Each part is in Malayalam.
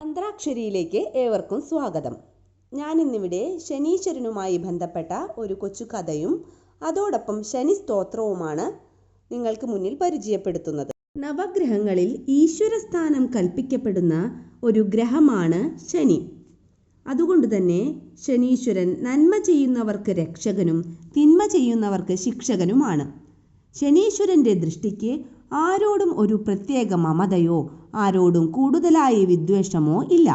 മന്ത്രാക്ഷരിയിലേക്ക് ഏവർക്കും സ്വാഗതം. ഞാനിന്നിവിടെ ശനീശ്വരനുമായി ബന്ധപ്പെട്ട ഒരു കൊച്ചു കഥയും അതോടൊപ്പം ശനി സ്തോത്രവുമാണ് നിങ്ങൾക്ക് മുന്നിൽ പരിചയപ്പെടുത്തുന്നത്. നവഗ്രഹങ്ങളിൽ ഈശ്വരസ്ഥാനം കൽപ്പിക്കപ്പെടുന്ന ഒരു ഗ്രഹമാണ് ശനി. അതുകൊണ്ട് തന്നെ ശനീശ്വരൻ നന്മ ചെയ്യുന്നവർക്ക് രക്ഷകനും തിന്മ ചെയ്യുന്നവർക്ക് ശിക്ഷകനുമാണ്. ശനീശ്വരന്റെ ദൃഷ്ടിക്ക് ആരോടും ഒരു പ്രത്യേക മമതയോ ആരോടും കൂടുതലായി വിദ്വേഷമോ ഇല്ല.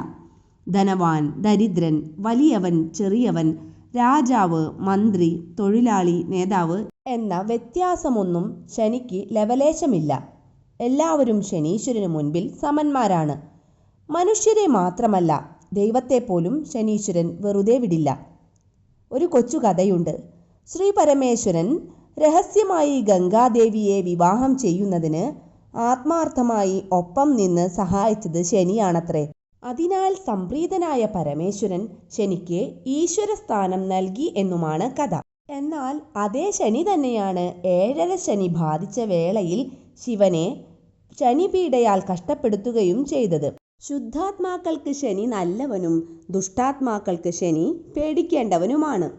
ധനവാൻ ദരിദ്രൻ വലിയവൻ ചെറിയവൻ രാജാവ് മന്ത്രി തൊഴിലാളി നേതാവ് എന്ന വ്യത്യാസമൊന്നും ശനിക്ക് ലവലേശമില്ല. എല്ലാവരും ശനീശ്വരന് മുൻപിൽ സമന്മാരാണ്. മനുഷ്യരെ മാത്രമല്ല ദൈവത്തെ പോലും ശനീശ്വരൻ വെറുതെ വിടില്ല. ഒരു കൊച്ചു കഥയുണ്ട് ശ്രീ പരമേശ്വരൻ രഹസ്യമായി ഗംഗാദേവിയെ വിവാഹം ചെയ്യുന്നതിന് ആത്മാർത്ഥമായി ഒപ്പം നിന്ന് സഹായിച്ചത് ശനിയാണത്രേ. അതിനാൽ സംപ്രീതനായ പരമേശ്വരൻ ശനിക്ക് ഈശ്വരസ്ഥാനം നൽകി എന്നുമാണ് കഥ. എന്നാൽ അതേ ശനി തന്നെയാണ് ഏഴര ശനി ബാധിച്ച വേളയിൽ ശിവനെ ശനിപീഡയാൽ കഷ്ടപ്പെടുത്തുകയും ചെയ്തത്. ശുദ്ധാത്മാക്കൾക്ക് ശനി നല്ലവനും ദുഷ്ടാത്മാക്കൾക്ക് ശനി പേടിക്കേണ്ടവനുമാണ്.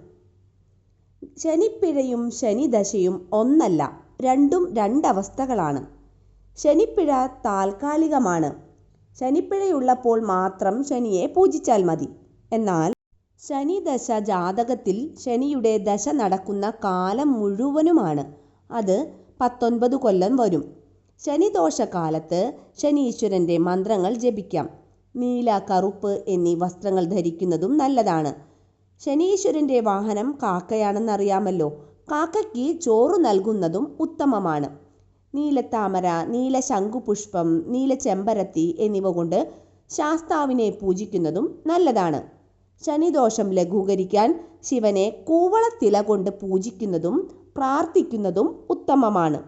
ശനിപ്പിഴയും ശനിദശയും ഒന്നല്ല രണ്ടും രണ്ടവസ്ഥകളാണ്. ശനിപ്പിഴ താൽക്കാലികമാണ്. ശനിപ്പിഴയുള്ളപ്പോൾ മാത്രം ശനിയെ പൂജിച്ചാൽ മതി. എന്നാൽ ശനിദശ ജാതകത്തിൽ ശനിയുടെ ദശ നടക്കുന്ന കാലം മുഴുവനുമാണ്. അത് പത്തൊൻപത് കൊല്ലം വരും. ശനിദോഷകാലത്ത് ശനീശ്വരന്റെ മന്ത്രങ്ങൾ ജപിക്കാം. നീല കറുപ്പ് എന്നീ വസ്ത്രങ്ങൾ ധരിക്കുന്നതും നല്ലതാണ്. ശനീശ്വരന്റെ വാഹനം കാക്കയാണെന്നറിയാമല്ലോ. കാക്കയ്ക്ക് ചോറ് നൽകുന്നതും ഉത്തമമാണ്. നീലത്താമര നീല ശംഖുപുഷ്പം നീല ചെമ്പരത്തി എന്നിവ കൊണ്ട് ശാസ്താവിനെ പൂജിക്കുന്നതും നല്ലതാണ്. ശനിദോഷം ലഘൂകരിക്കാൻ ശിവനെ കൂവളത്തില കൊണ്ട് പൂജിക്കുന്നതും പ്രാർത്ഥിക്കുന്നതും ഉത്തമമാണ്.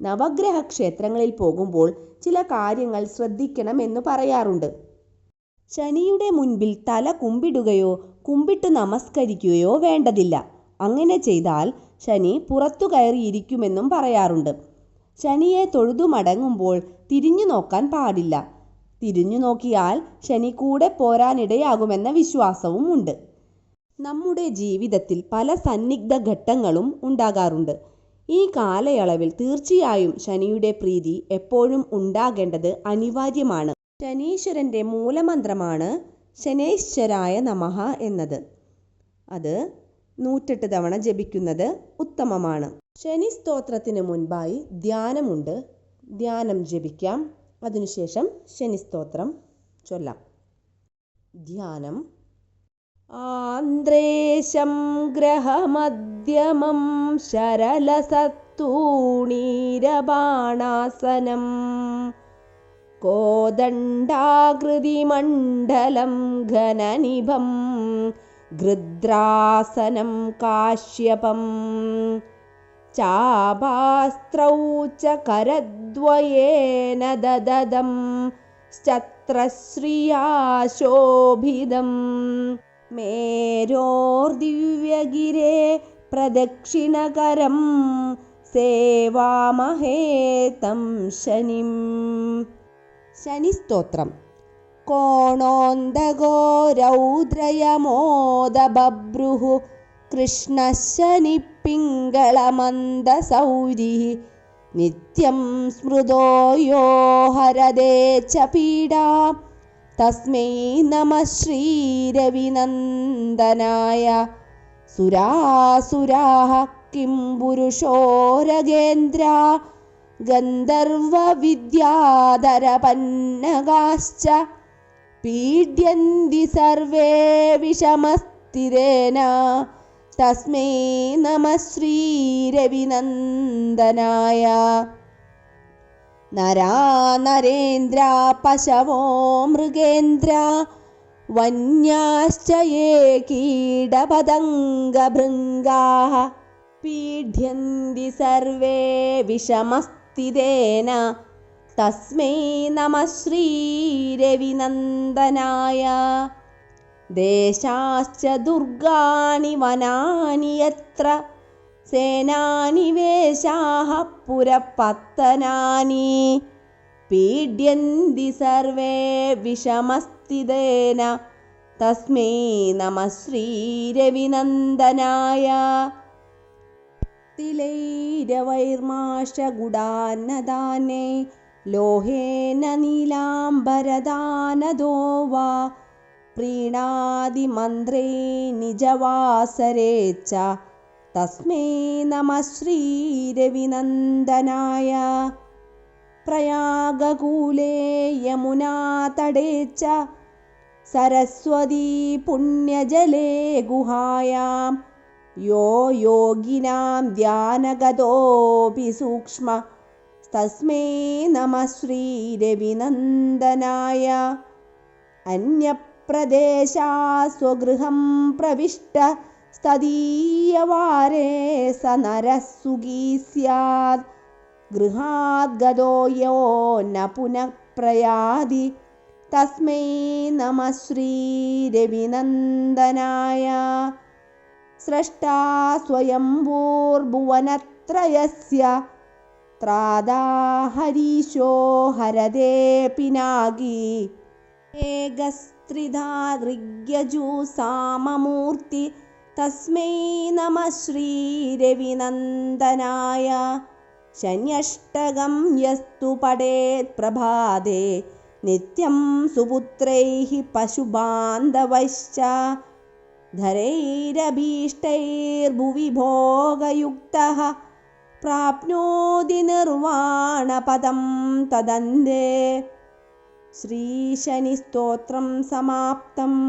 നവഗ്രഹ ക്ഷേത്രങ്ങളിൽ പോകുമ്പോൾ ചില കാര്യങ്ങൾ ശ്രദ്ധിക്കണമെന്ന് പറയാറുണ്ട്. ശനിയുടെ മുൻപിൽ തല കുമ്പിടുകയോ കുമ്പിട്ട് നമസ്കരിക്കുകയോ വേണ്ടതില്ല. അങ്ങനെ ചെയ്താൽ ശനി പുറത്തു കയറിയിരിക്കുമെന്നും പറയാറുണ്ട്. ശനിയെ തൊഴുതു മടങ്ങുമ്പോൾ തിരിഞ്ഞു നോക്കാൻ പാടില്ല. തിരിഞ്ഞു നോക്കിയാൽ ശനി കൂടെ പോരാനിടയാകുമെന്ന വിശ്വാസവും ഉണ്ട്. നമ്മുടെ ജീവിതത്തിൽ പല സന്നിഗ്ധ ഘട്ടങ്ങളും ഉണ്ടാകാറുണ്ട്. ഈ കാലയളവിൽ തീർച്ചയായും ശനിയുടെ പ്രീതി എപ്പോഴും ഉണ്ടാകേണ്ടത് അനിവാര്യമാണ്. ശനീശ്വരന്റെ മൂലമന്ത്രമാണ് ശനേശ്വരായ നമഃ എന്നത്. അത് നൂറ്റെട്ട് തവണ ജപിക്കുന്നത് ഉത്തമമാണ്. ശനി സ്തോത്രത്തിന് മുൻപായി ധ്യാനമുണ്ട്. ധ്യാനം ജപിക്കാം. അതിനുശേഷം ശനി സ്തോത്രം ചൊല്ലാം. ധ്യാനം. ആന്ദ്രേശം ഗ്രഹമധ്യമം ശരലസത്തൂണീരബാണാസനം. कोदण्डाकृतिमण्डलं घननिभं गृद्रासनं काश्यपं। चाभास्त्रौ च करद्वयेन दददं शत्रश्रियाशोभिधं मेरोर्दिव्यगिरे प्रदक्षिणकरं सेवामहे तं शनिम्। ശനി സ്തോത്രം കോണോന്തകോ രൗദ്രയമോദബ്രുഹു കൃഷ്ണശനിപ്പിങ്കളമന്ദസൗരി നിത്യം സ്മൃതോ യോ ഹരദേ ച പീഡാ. തസ്മൈ നമ ശ്രീരവിനന്ദനായ സുരാസുരാ കിം പുരുഷോരഗേന്ദ്ര गन्धर्वविद्याधरपन्नगाश्च पीड्यन्ति सर्वे विषमस्तिरेण तस्मै नमः श्रीरविनन्दनाय नरा नरेन्द्रा पशवो मृगेन्द्रा वन्याश्च ये कीडपतङ्गभृङ्गाः पीड्यन्ति सर्वे സ്ഥിതേന തസ്മൈ നമ ശ്രീരവിനന്ദനായ ദേശാശ്ച ദുർഗാണി വനാനി യത്ര സേനാനിവേശാः പുരപത്തനാനി. പീഡ്യന്തി സർവേ വിഷമസ്ഥിതേന. തസ്മൈ നമ ശ്രീരവിനന്ദനായ തിലൈ ലോഹേന നീലാംബരദാനദോ വാ. പ്രീണാതി മന്ത്രേ നിജവാസരേ ച തസ്മൈ നമ ശ്രീരവിനന്ദനായ. പ്രയാഗകൂലേ യമുനാതടേ ച സരസ്വതീ പുണ്യജലേ ഗുഹായാം. यो योगिनां ध्यानगतोऽपि सूक्ष्म। तस्मै नमः श्रीरविनन्दनाय अन्यप्रदेशात् स्वगृहं प्रविष्टस्तदीयवारे स नरः सुगी स्यात्। गृहाद्गतो यो न पुनः प्रयाति। तस्मै नमः श्रीरविनन्दनाय स्रष्टा स्वयम्भूर्भुवनत्रयस्य त्रादा हरीशो हरदेऽपि नागी हेघस्त्रिधा हृग्यजुसाममूर्ति तस्मै नमः श्रीरविनन्दनाय। शन्यष्टगं यस्तु पडेत्प्रभाते नित्यं सुपुत्रैः पशुबान्धवश्च धरैरभीष्टैर्भुवि भोगयुक्तः प्राप्नोति निर्वाणपदं तदन्ते श्रीशनिस्तोत्रं समाप्तम्